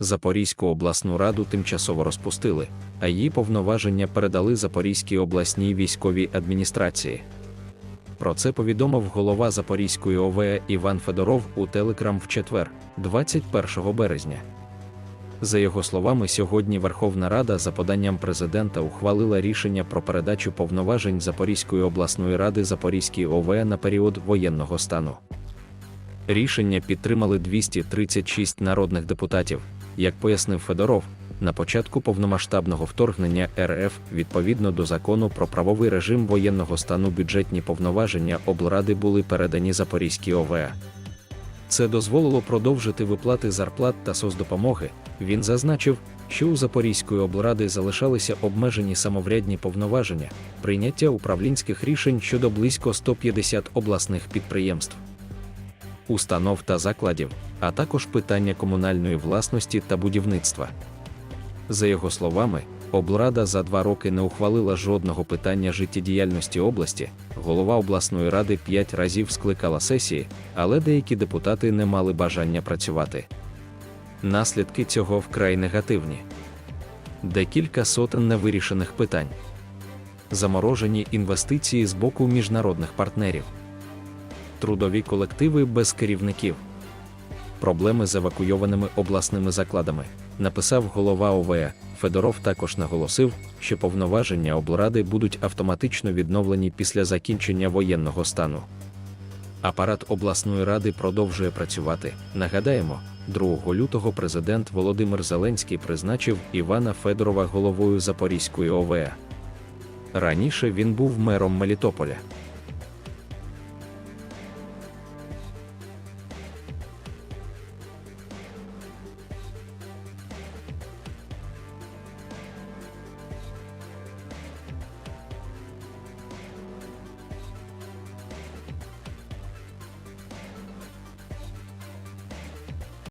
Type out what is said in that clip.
Запорізьку обласну раду тимчасово розпустили, а її повноваження передали Запорізькій обласній військовій адміністрації. Про це повідомив голова Запорізької ОВЕ Іван Федоров у Телеграм в четвер, 21 березня. За його словами, сьогодні Верховна Рада за поданням президента ухвалила рішення про передачу повноважень Запорізької обласної ради Запорізькій ОВЕ на період воєнного стану. Рішення підтримали 236 народних депутатів, як пояснив Федоров. На початку повномасштабного вторгнення РФ відповідно до закону про правовий режим воєнного стану бюджетні повноваження облради були передані Запорізькій ОВЕ. Це дозволило продовжити виплати зарплат та соцдопомоги. Він зазначив, що у Запорізької облради залишалися обмежені самоврядні повноваження, прийняття управлінських рішень щодо близько 150 обласних підприємств, установ та закладів, а також питання комунальної власності та будівництва. За його словами, облрада за два роки не ухвалила жодного питання життєдіяльності області. Голова обласної ради п'ять разів скликала сесії, але деякі депутати не мали бажання працювати. Наслідки цього вкрай негативні. Декілька сотень невирішених питань. Заморожені інвестиції з боку міжнародних партнерів. Трудові колективи без керівників. Проблеми з евакуйованими обласними закладами, написав голова ОВЕ. Федоров також наголосив, що повноваження облради будуть автоматично відновлені після закінчення воєнного стану. Апарат обласної ради продовжує працювати. Нагадаємо, 2 лютого президент Володимир Зеленський призначив Івана Федорова головою Запорізької ОВЕ. Раніше він був мером Мелітополя.